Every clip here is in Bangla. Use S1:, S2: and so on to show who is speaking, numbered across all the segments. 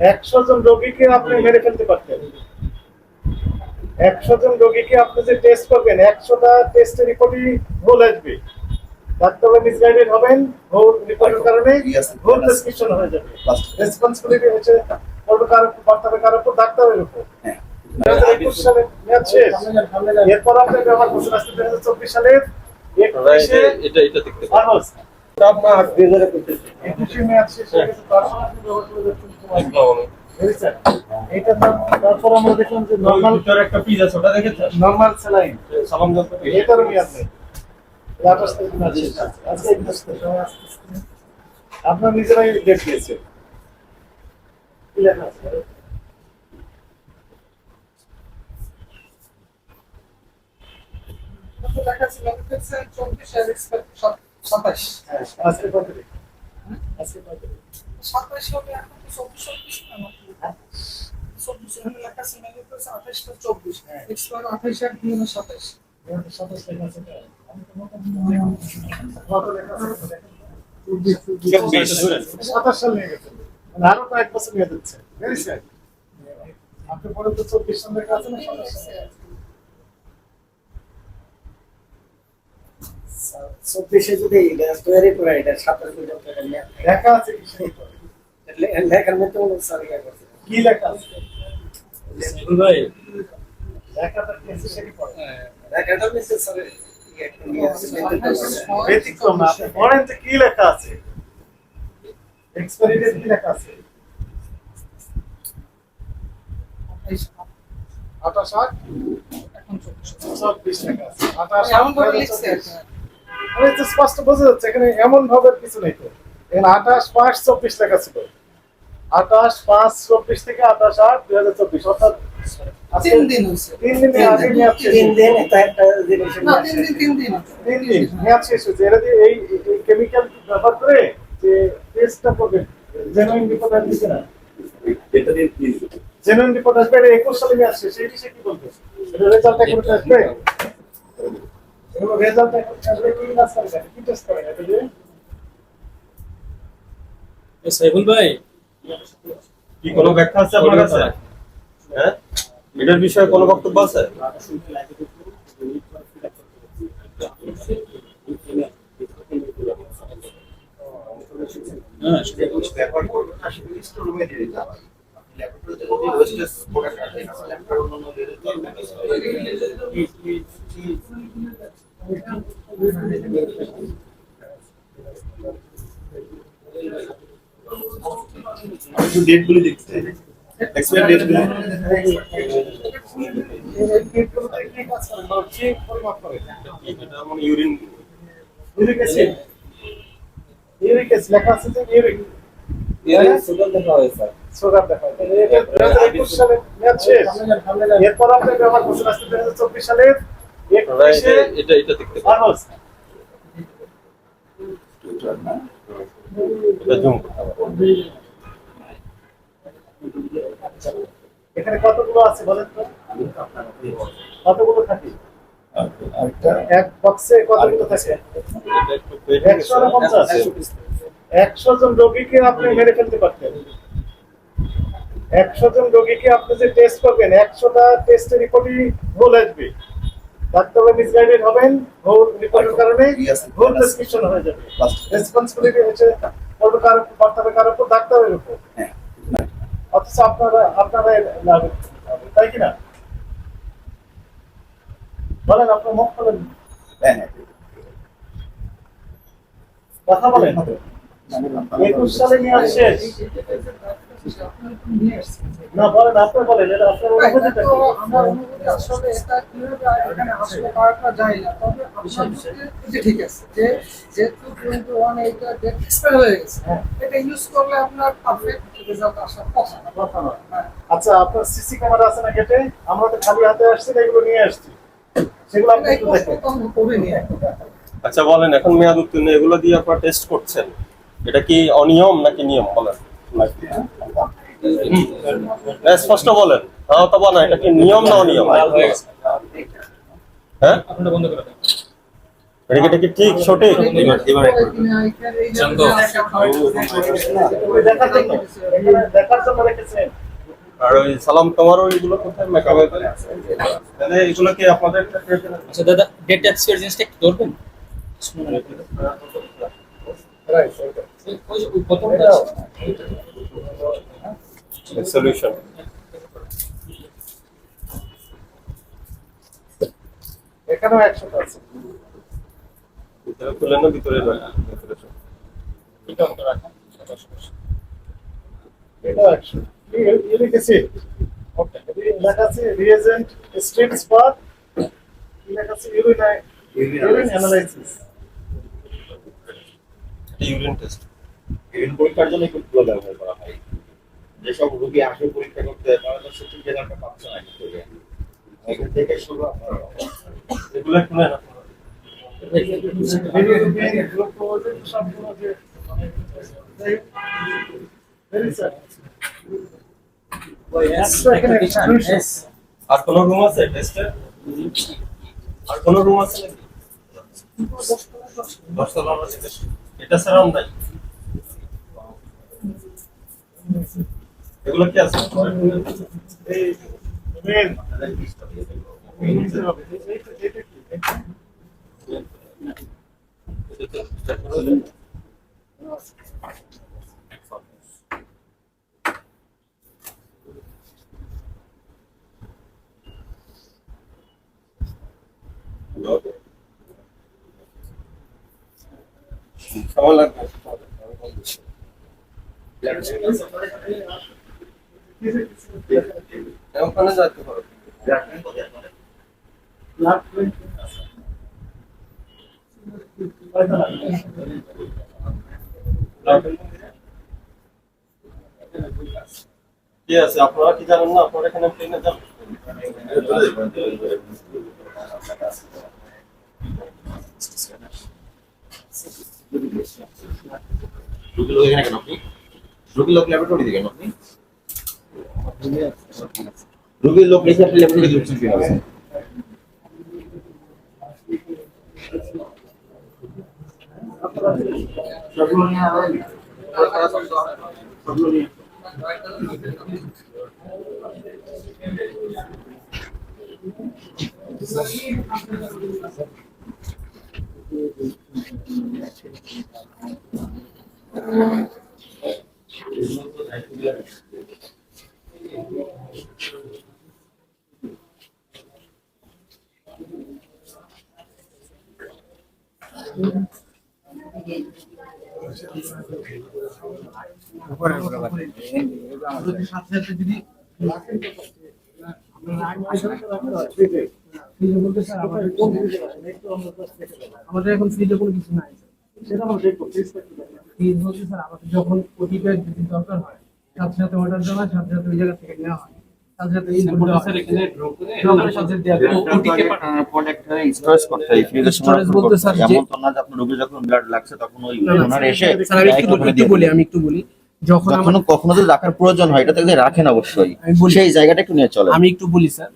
S1: একশো জন রোগীকে আপনি মেরে ফেলতে পারতেন। একশো জন রোগীকে আপনি যে টেস্ট করবেন একশোটা টেস্টের রিপোর্টই ভুল আসবে। ডাক্তার মিসগাইডেড হবেন ভুল রিপোর্টের কারণে ভুল প্রেসক্রিপশন হয়ে যাবে। রেসপন্সিবিলিটি হচ্ছে পড়বে কার উপর বার্তাবে কার উপর ডাক্তারের উপর। দুই হাজার একুশ সালে মেয়াদ শেষ। এরপর আপনি ব্যবহার করছেন আজকে দুই হাজার চব্বিশ সালের
S2: এটা এটা দেখতে
S1: আগস্ট একুশে মেয়াদ শেষ হয়ে গেছে তারপর আপনি ব্যবহার করে যাচ্ছেন তোমার বুঝেছেন? এইটা তার- তারপর আমরা দেখলাম যে নর্মাল
S2: একটা পিস আছে ওটা দেখেছেন
S1: নর্মাল স্যালাইন
S2: সালাম জানতে
S1: এটারও মেয়াদ নেই শেষ। একুশ সময় আসতেছে। আপনার নিজেরাই ডেট দিয়েছে কি লেখা আছে?
S3: সাতাশ।
S1: হ্যাঁ, আজকে কত আজকে কত
S3: সাতাশ হবে এখন চব্বিশ চব্বিশ চব্বিশ লেখা আছে করেছে আঠাশ বা চব্বিশ। এক্সপায়ার আঠাশ এক দুই হাজার সাতাশ?
S1: সাতাশ লেখা আছে এটা? আমি তো মোটামুটি- কত লেখা আছে দেখেন তো? সাতাশ সাল নিয়ে মানে আরও কয়েক বছর নিয়ে যাচ্ছে। স্যাড আপনি পরে তো চব্বিশ সাল লেখা আছে না সাতাশ
S4: চব্বিশে যদি তৈরি করে এটা সাতাশ পর্যন্ত এটা লেখা
S1: আছে কি
S4: লেখার মধ্যে মনে হচ্ছে
S1: লেখা আছে।
S4: স্যার ইয়ে আছে।
S1: ব্যতিক্রম না পড়েন কি লেখা আছে? এক্সপায়ারি ডেট কি লেখা আছে? আঠাশ আট?
S3: এখন চব্বিশ।
S1: চব্বিশ লেখা আছে। আঠাশ মানে তো স্পষ্ট বোঝা যাচ্ছে এখানে এমন ভাবে কিছু নেই তো। এখানে আঠাশ পাঁচ চব্বিশ লেখা ছিল। আঠাশ পাঁচ চব্বিশ থেকে আঠাশ আট দুই হাজার চব্বিশ অর্থাৎ
S3: তিন দিন
S1: তিন দিনে আগে মেয়াদ শেষ
S4: তিন দিন এটা একটা জিনিস
S3: না তিন দিন তিন দিন
S1: তিন দিন মেয়াদ শেষ হয়েছে। এরা যে এই কেমিক্যাল ব্যবহার করে যে টেস্টটা করবে জেনুইন রিপোর্ট আসবে কিনা? জেনুইন রিপোর্ট আসবে এটা একুশ সালে মেয়াদ শেষ এই বিষয়ে কি বলবে রেজাল্ট এখন আসবে? এগুলো রেজাল্ট আসবে কি না আসবে কি টেস্ট করে এটা যে
S2: ভাই? কি কোনো ব্যাখ্যা আছে আপনার কাছে? হ্যাঁ। এটার বিষয়ে কোনো বক্তব্য আছে? হ্যাঁ
S5: একটু ডেট গুলি দেখতে এক্সপায়ার ডেট গুলি।
S2: Urine
S1: uric acid uric acid লেখা আছে যে ইউরিক এরপর আপনি ব্যবহার চব্বিশ সালের
S2: এটা এটা দেখতে
S1: আগস্ট
S2: এটা জুম।
S1: এখানে কতগুলো আছে বলেন তো? কতগুলো থাকে? এক বক্সে কতগুলো থাকে?
S2: এটা একটু পেট
S1: একশো না পঞ্চাশ? একশো জন রোগীকে আপনি মেরে ফেলতে পারতেন। একশো জন রোগীকে আপনি যে টেস্ট করবেন একশোটা টেস্টের রিপোর্টই ভুল আসবে। ডাক্তার মিসগাইডেড হবেন ভুল রিপোর্টের কারণে ভুল প্রেসক্রিপশন হয়ে যাবে। রেসপন্সিবিলিটি হচ্ছে পড়বে কার উপর ডাক্তারের উপর। অথচ আপনারা আপনারা তাই কিনা বলেন আপনার মুখ খোলেন। কথা বলেন। একুশ সালে মেয়াদ শেষ না বলেন আপনি বলেন এটা আপনার অনুভূতিটা কি?
S3: আমার অনুভূতি আসলে এটা কীভাবে এখানে আসলে করাটা যায় না তবে আপনার ঠিক আছে যে যেহেতু টোয়েন্টি ওয়ান এইটা ডেট এক্সপায়ার হয়ে গেছে
S1: হ্যাঁ।
S3: এটা ইউজ করলে আপনার পারফেক্ট রেজাল্ট আসার কথা না
S1: কথা নয়।
S3: হ্যাঁ।
S1: আচ্ছা আপনার সিসি ক্যামেরা আছে না গেটে আমরা তো খালি হাতে আসছি না এগুলো নিয়ে আসছি সেগুলো আপনি একটু দেখেন।
S2: আচ্ছা বলেন এখন মেয়াদ উত্তীর্ণ এগুলো দিয়ে আপনারা টেস্ট করছেন এটা কি অনিয়ম নাকি নিয়ম বলেন। না, স্পষ্ট বলেন। হ্যাঁ অথবা না এটা কি নিয়ম না অনিয়ম? হ্যাঁ? এটা কি- এটা কি ঠিক সঠিক? আর ওই সালাম কামারও এগুলো কোথায়? মেকআপে তাহলে এগুলো কি আপনাদের
S6: আচ্ছা দাদা ডেট এক্সপায়ার জিনিসটা একটু ধরবেন?
S1: রাইট
S6: প্রথমটা আছে।
S2: সলিউশন
S1: এখানেও
S2: ভিতরে খুলে না ভিতরে নয় ভিতরে সব।
S1: এটাও একশো এই- এই লিখেছি ওকে। লেখা আছে রিয়েজেন্ট স্ট্রিট স্পট লেখা আছে? Urine urine analysis
S2: urine test
S5: urine পরীক্ষার জন্য এগুলো ব্যবহার করা হয়। যেসব রোগী আসে পরীক্ষা করতে, তারা তো সঠিক রেজাল্টটা পাচ্ছে না কিন্তু থেকে শুরু
S2: এগুলো খুলে না
S1: বিলিরুবিন গ্লুকোজ সবগুলো যে ভেরি স্যার একশো এখানে exclusion।
S2: আর কোন রুম আছে আর কোন রুম আছে নাকি এটা ছাড়াও নাই। এগুলো কি আছে
S1: এই মেন নিতে
S2: ওখানে পারো আছে? আপনারা কি জানেন না? আপনারা এখানে প্লেনে যান।
S5: রোগী লোক এখানে কেন আপনি? রোগী লোক ল্যাবরেটরি কেন? আপনি রোগীর লোক রেখে আপনি ল্যাবরেটরি ঢুকছেন কীভাবে
S1: সবগুলো নিয়ে আবার সবগুলো নিয়ে
S3: যদি সাথে সাথে যদি আমাদের এখন ফ্রিজে কোনো কিছু নাই
S1: সেটা আমরা দেখব।
S3: ফ্রিজ বলতে স্যার আমাদের যখন ওটিটা যদি দরকার হয় সাথে সাথে অর্ডার দেওয়া সাথে সাথে ওই জায়গা থেকে নেওয়া হয় বলতে
S5: যখন কখনো রাখার প্রয়োজন হয় এটা থেকে রাখেন অবশ্যই।
S3: আমি বলি-
S5: সেই জায়গাটা একটু নিয়ে চলে
S3: আমি একটু বলি স্যার।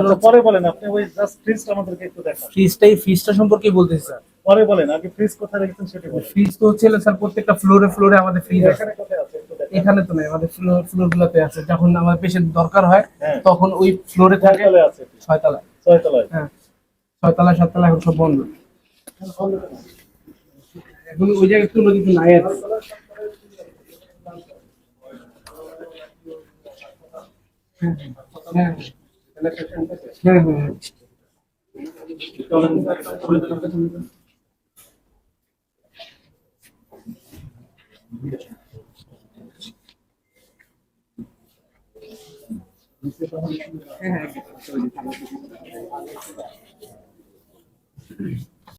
S1: আচ্ছা, পরে বলেন আপনি ওই জাস্ট ফ্রিজটা আমাদেরকে একটু দেখান।
S3: ফ্রিজটাই ফ্রিজটা সম্পর্কে বলতেছি স্যার।
S1: পরে বলেন আগে ফ্রিজ কোথায় রেখেছেন সেটা
S3: ফ্রিজ তো হচ্ছে স্যার প্রত্যেকটা ফ্লোরে ফ্লোরে আমাদের ফ্রিজ আছে।
S1: কোথায়
S3: এখানে তো নাই আমাদের ফ্লোর ফ্লোর গুলোতে আছে। যখন আমার পেশেন্ট দরকার হয়
S1: হ্যাঁ।
S3: তখন ওই ফ্লোরে থাকে
S1: ছয়তলায়
S3: ছয়তলায়। হ্যাঁ। ছয়তলা সাততলা এখন সব বন্ধ। এখন ওই জায়গায় কোনো কিছু নাই আর। হ্যাঁ হ্যাঁ। হ্যাঁ হ্যাঁ। হ্যাঁ হ্যাঁ হ্যাঁ।